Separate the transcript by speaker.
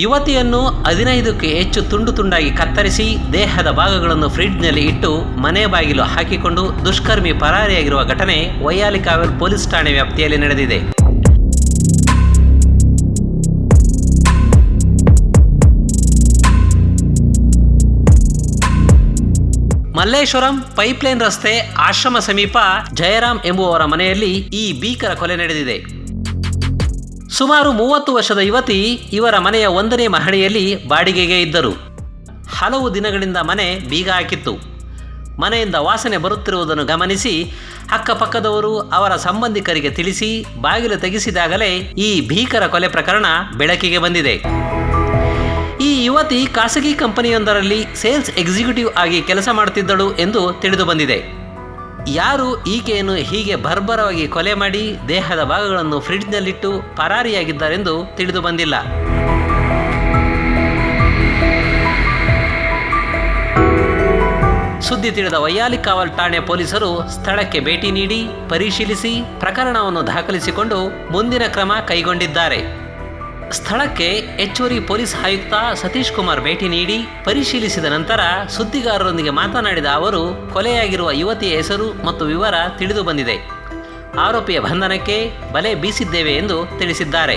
Speaker 1: ಯುವತಿಯನ್ನು ಹದಿನೈದಕ್ಕೆ ಹೆಚ್ಚು ತುಂಡು ತುಂಡಾಗಿ ಕತ್ತರಿಸಿ ದೇಹದ ಭಾಗಗಳನ್ನು ಫ್ರಿಡ್ಜ್ನಲ್ಲಿ ಇಟ್ಟು ಮನೆ ಬಾಗಿಲು ಹಾಕಿಕೊಂಡು ದುಷ್ಕರ್ಮಿ ಪರಾರಿಯಾಗಿರುವ ಘಟನೆ ವೈಯಾಲಿಕಾವೆಲ್ ಪೊಲೀಸ್ ಠಾಣೆ ವ್ಯಾಪ್ತಿಯಲ್ಲಿ ನಡೆದಿದೆ. ಮಲ್ಲೇಶ್ವರಂ ಪೈಪ್ಲೈನ್ ರಸ್ತೆ ಆಶ್ರಮ ಸಮೀಪ ಜಯರಾಮ್ ಎಂಬುವವರ ಮನೆಯಲ್ಲಿ ಈ ಭೀಕರ ಕೊಲೆ ನಡೆದಿದೆ. ಸುಮಾರು ಮೂವತ್ತು ವರ್ಷದ ಯುವತಿ ಇವರ ಮನೆಯ ಒಂದನೇ ಮಹಡಿಯಲ್ಲಿ ಬಾಡಿಗೆಗೆ ಇದ್ದರು. ಹಲವು ದಿನಗಳಿಂದ ಮನೆ ಬೀಗ ಹಾಕಿತ್ತು ಮನೆಯಿಂದ ವಾಸನೆ ಬರುತ್ತಿರುವುದನ್ನು ಗಮನಿಸಿ ಅಕ್ಕಪಕ್ಕದವರು ಅವರ ಸಂಬಂಧಿಕರಿಗೆ ತಿಳಿಸಿ ಬಾಗಿಲು ತೆಗೆಸಿದಾಗಲೇ ಈ ಭೀಕರ ಕೊಲೆ ಪ್ರಕರಣ ಬೆಳಕಿಗೆ ಬಂದಿದೆ. ಈ ಯುವತಿ ಖಾಸಗಿ ಕಂಪನಿಯೊಂದರಲ್ಲಿ ಸೇಲ್ಸ್ ಎಕ್ಸಿಕ್ಯೂಟಿವ್ ಆಗಿ ಕೆಲಸ ಮಾಡುತ್ತಿದ್ದಳು ಎಂದು ತಿಳಿದು ಬಂದಿದೆ. ಯಾರು ಈಕೆಯನ್ನು ಹೀಗೆ ಬರ್ಬರವಾಗಿ ಕೊಲೆ ಮಾಡಿ ದೇಹದ ಭಾಗಗಳನ್ನು ಫ್ರಿಡ್ಜ್ನಲ್ಲಿಟ್ಟು ಪರಾರಿಯಾಗಿದ್ದಾರೆಂದು ತಿಳಿದು ಬಂದಿಲ್ಲ. ಸುದ್ದಿ ತಿಳಿದ ವೈಯಾಲಿಕಾವಲ್ ಠಾಣೆ ಪೊಲೀಸರು ಸ್ಥಳಕ್ಕೆ ಭೇಟಿ ನೀಡಿ ಪರಿಶೀಲಿಸಿ ಪ್ರಕರಣವನ್ನು ದಾಖಲಿಸಿಕೊಂಡು ಮುಂದಿನ ಕ್ರಮ ಕೈಗೊಂಡಿದ್ದಾರೆ. ಸ್ಥಳಕ್ಕೆ ಹೆಚ್ಚುವರಿ ಪೊಲೀಸ್ ಆಯುಕ್ತ ಸತೀಶ್ ಕುಮಾರ್ ಭೇಟಿ ನೀಡಿ ಪರಿಶೀಲಿಸಿದ ನಂತರ ಸುದ್ದಿಗಾರರೊಂದಿಗೆ ಮಾತನಾಡಿದ ಅವರು, ಕೊಲೆಯಾಗಿರುವ ಯುವತಿಯ ಹೆಸರು ಮತ್ತು ವಿವರ ತಿಳಿದು ಬಂದಿದೆ. ಆರೋಪಿಯ ಬಂಧನಕ್ಕೆ ಬಲೆ ಬೀಸಿದ್ದೇವೆ ಎಂದು ತಿಳಿಸಿದ್ದಾರೆ.